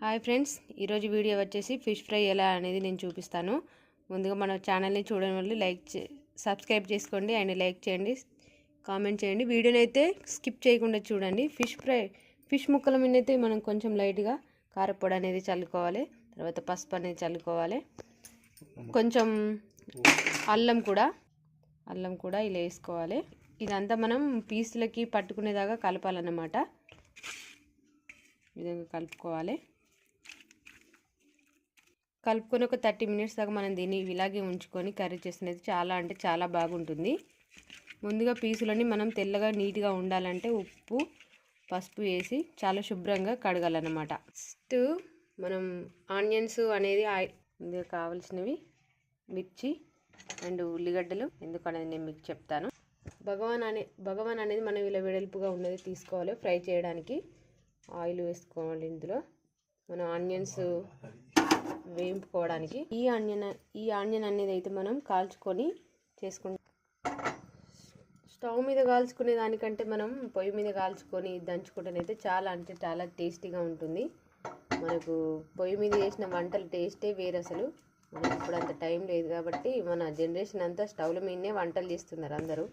Hi friends ఈరోజు video వచ్చేసి fish fry ఎలా అనేది నేను చూపిస్తాను. ముందుగా మన ఛానల్ని చూడడం వల్ల లైక్ సబ్స్క్రైబ్ చేసుకోండి అండ్ లైక్ చేయండి కామెంట్ చేయండి. వీడియోని అయితే స్కిప్ చేయకుండా చూడండి. ఫిష్ ఫ్రై ఫిష్ ముక్కల మీద అయితే మనం కొంచెం లైట్గా కారపొడి అనేది చల్లుకోవాలి తర్వాత పసుపు అనేది చల్లుకోవాలి. కొంచెం అల్లం కూడా అల్లం కూడా ఇలా వేసుకోవాలి. ఇదంతా మనం పీసులకి పట్టుకునేదాకా కలపాలన్నమాట. విధంగా కలుపుకోవాలి. కలుపుకొని ఒక థర్టీ మినిట్స్ దాకా మనం దీన్ని ఇలాగే ఉంచుకొని కర్రీ చేసినది చాలా అంటే చాలా బాగుంటుంది. ముందుగా పీసులని మనం తెల్లగా నీట్గా ఉండాలంటే ఉప్పు పసుపు వేసి చాలా శుభ్రంగా కడగాలన్నమాట. ఫస్ట్ మనం ఆనియన్స్ అనేది ముందుగా కావాల్సినవి మిర్చి అండ్ ఉల్లిగడ్డలు ఎందుకనేది నేను మీకు చెప్తాను. భగవాన్ అనే భగవాన్ అనేది మనం ఇలా వెడల్పుగా ఉన్నది తీసుకోవాలి ఫ్రై చేయడానికి. ఆయిల్ వేసుకోవాలి ఇందులో. మన ఆనియన్స్ వేయింపుకోవడానికి. ఈ ఆనియన్ ఈ ఆనియన్ అనేది అయితే మనం కాల్చుకొని చేసుకుంటాం. స్టవ్ మీద కాల్చుకునే దానికంటే మనం పొయ్యి మీద కాల్చుకొని దంచుకుంటేనైతే చాలా అంటే చాలా టేస్టీగా ఉంటుంది. మనకు పొయ్యి మీద చేసిన వంటల టేస్టే వేరు అసలు. మనకి ఇప్పుడు అంత టైం లేదు కాబట్టి మన జనరేషన్ అంతా స్టవ్ల మీదనే వంటలు చేస్తున్నారు అందరూ.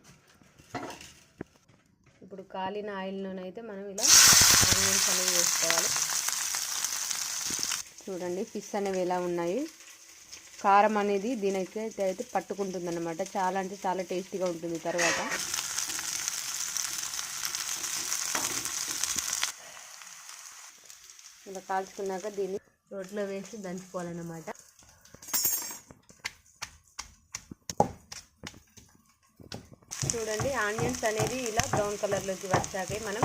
ఇప్పుడు కాలిన ఆయిల్లోనైతే మనం ఇలా ఆనియన్స్ అనేవి వేసుకోవాలి. చూడండి ఫిష్ అనేవి ఎలా ఉన్నాయి. కారం అనేది దీనికి అయితే పట్టుకుంటుంది అనమాట చాలా అంటే చాలా టేస్టీగా ఉంటుంది తర్వాత. ఇలా కాల్చుకున్నాక దీన్ని రోట్లో వేసి దంచుకోవాలన్నమాట. చూడండి ఆనియన్స్ అనేది ఇలా బ్రౌన్ కలర్లోకి వచ్చాకే మనం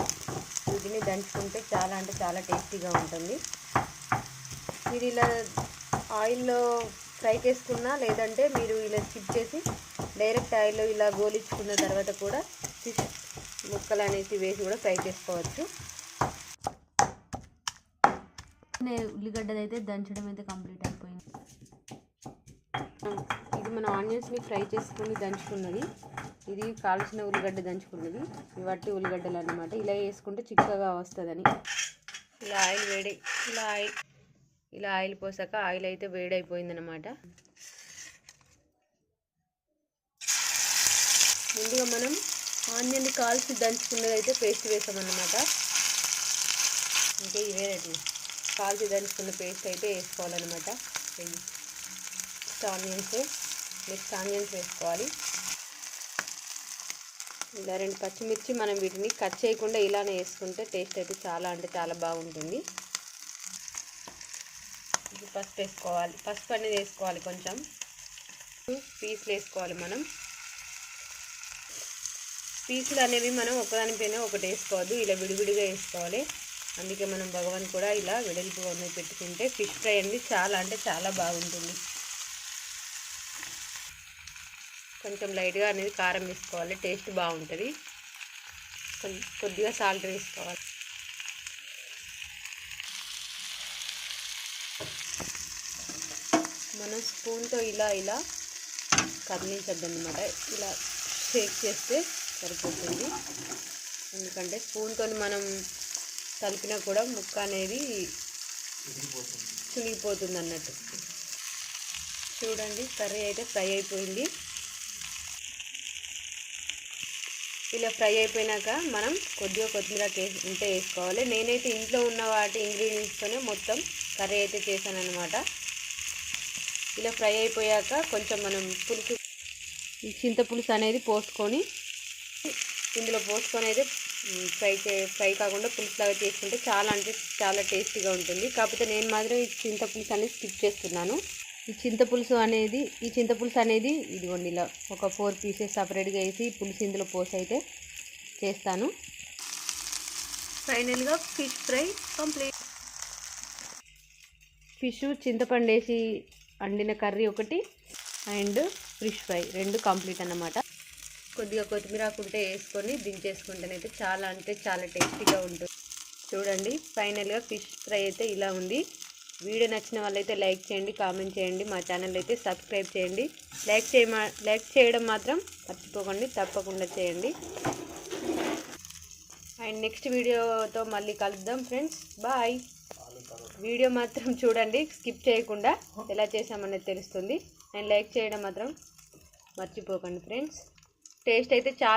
వీటిని దంచుకుంటే చాలా అంటే చాలా టేస్టీగా ఉంటుంది. మీరు ఇలా ఆయిల్లో ఫ్రై చేసుకున్నా లేదంటే మీరు ఇలా స్కిప్ చేసి డైరెక్ట్ ఆయిల్లో ఇలా గోలించుకున్న తర్వాత కూడా ఫిష్ ముక్కలు అనేసి వేసి కూడా ఫ్రై చేసుకోవచ్చు. ఉల్లిగడ్డది అయితే దంచడం అయితే కంప్లీట్ అయిపోయింది. ఇది మన ఆనియన్స్ని ఫ్రై చేసుకుని దంచుకున్నది. ఇది కాల్చిన ఉల్లిగడ్డ దంచుకున్నది. ఇవట్టి ఉల్లిగడ్డలు అనమాట ఇలా వేసుకుంటే చిక్కగా వస్తుందని. ఇలా ఆయిల్ వేడి ఇలా ఆయిల్ ఇలా ఆయిల్ పోసాక ఆయిల్ అయితే వేడైపోయిందనమాట ముందుగా మనం ఆనియన్ కాల్చి దంచుకున్నది అయితే పేస్ట్ వేసామన్నమాట. ఇంకా ఇవే కాల్చి దంచుకున్న పేస్ట్ అయితే వేసుకోవాలన్నమాట. నెక్స్ట్ ఆనియన్స్ నెక్స్ట్ ఆనియన్స్ వేసుకోవాలి. ఇలా రెండు పచ్చిమిర్చి మనం వీటిని కట్ చేయకుండా ఇలానే వేసుకుంటే టేస్ట్ అయితే చాలా అంటే చాలా బాగుంటుంది. పసుపు వేసుకోవాలి. పసుపు అనేది వేసుకోవాలి కొంచెం. పీసులు వేసుకోవాలి మనం. పీసులు అనేవి మనం ఒకదానిపైన ఒకటి వేసుకోవద్దు. ఇలా విడివిడిగా వేసుకోవాలి. అందుకే మనం భగవాన్ కూడా ఇలా వెడల్పుగా ఉన్నది పెట్టుకుంటే ఫిష్ ఫ్రై అనేది చాలా అంటే చాలా బాగుంటుంది. కొంచెం లైట్గా అనేది కారం వేసుకోవాలి. టేస్ట్ బాగుంటుంది. కొద్దిగా సాల్ట్ వేసుకోవాలి. మనం స్పూన్తో ఇలా ఇలా కదిలించద్దనమాట ఇలా షేక్ చేస్తే సరిపోతుంది. ఎందుకంటే స్పూన్తో మనం కలిపినా కూడా ముక్క అనేది చునిగిపోతుంది అన్నట్టు చూడండి కర్రీ అయితే ఫ్రై అయిపోయింది. ఇలా ఫ్రై అయిపోయినాక మనం కొద్దిగా కొత్తిమీర ఉంటే వేసుకోవాలి. నేనైతే ఇంట్లో ఉన్న వాటి ఇంగ్రీడియంట్స్తోనే మొత్తం కర్రీ అయితే చేశాను అనమాట ఇలా ఫ్రై అయిపోయాక కొంచెం మనం పులుసు ఈ చింతపులుసు అనేది పోసుకొని ఇందులో పోసుకొని అయితే ఫ్రై చే ఫ్రై కాకుండా పులుసులాగా చేసుకుంటే చాలా అంటే చాలా టేస్టీగా ఉంటుంది. కాకపోతే నేను మాత్రం ఈ చింతపులుసు అనేది స్కిప్ చేస్తున్నాను. ఈ చింతపులుసు అనేది ఈ చింతపులుసు అనేది ఇదిగోండి ఇలా ఒక ఫోర్ పీసెస్ సపరేట్గా వేసి పులుసు ఇందులో పోసి అయితే చేస్తాను. ఫైనల్గా ఫిష్ ఫ్రై కంప్లీట్. ఫిష్ చింతపండు వేసి వండిన కర్రీ ఒకటి అండ్ ఫిష్ ఫ్రై రెండు కంప్లీట్ అన్నమాట. కొద్దిగా కొత్తిమీర ఆకుంటే వేసుకొని దించేసుకుంటేనైతే చాలా అంటే చాలా టేస్టీగా ఉంటుంది. చూడండి ఫైనల్గా ఫిష్ ఫ్రై అయితే ఇలా ఉంది. వీడియో నచ్చిన వాళ్ళైతే లైక్ చేయండి కామెంట్ చేయండి మా ఛానల్ అయితే సబ్స్క్రైబ్ చేయండి. లైక్ చేయ లైక్ చేయడం మాత్రం మర్చిపోకండి తప్పకుండా చేయండి. అండ్ నెక్స్ట్ వీడియోతో మళ్ళీ కలుద్దాం ఫ్రెండ్స్ బాయ్ వీడియో మాత్రం చూడండి స్కిప్ చేయకుండా ఎలా చేసామనేది తెలుస్తుంది. అండ్ లైక్ చేయడం మాత్రం మర్చిపోకండి ఫ్రెండ్స్ టేస్ట్ అయితే చాలా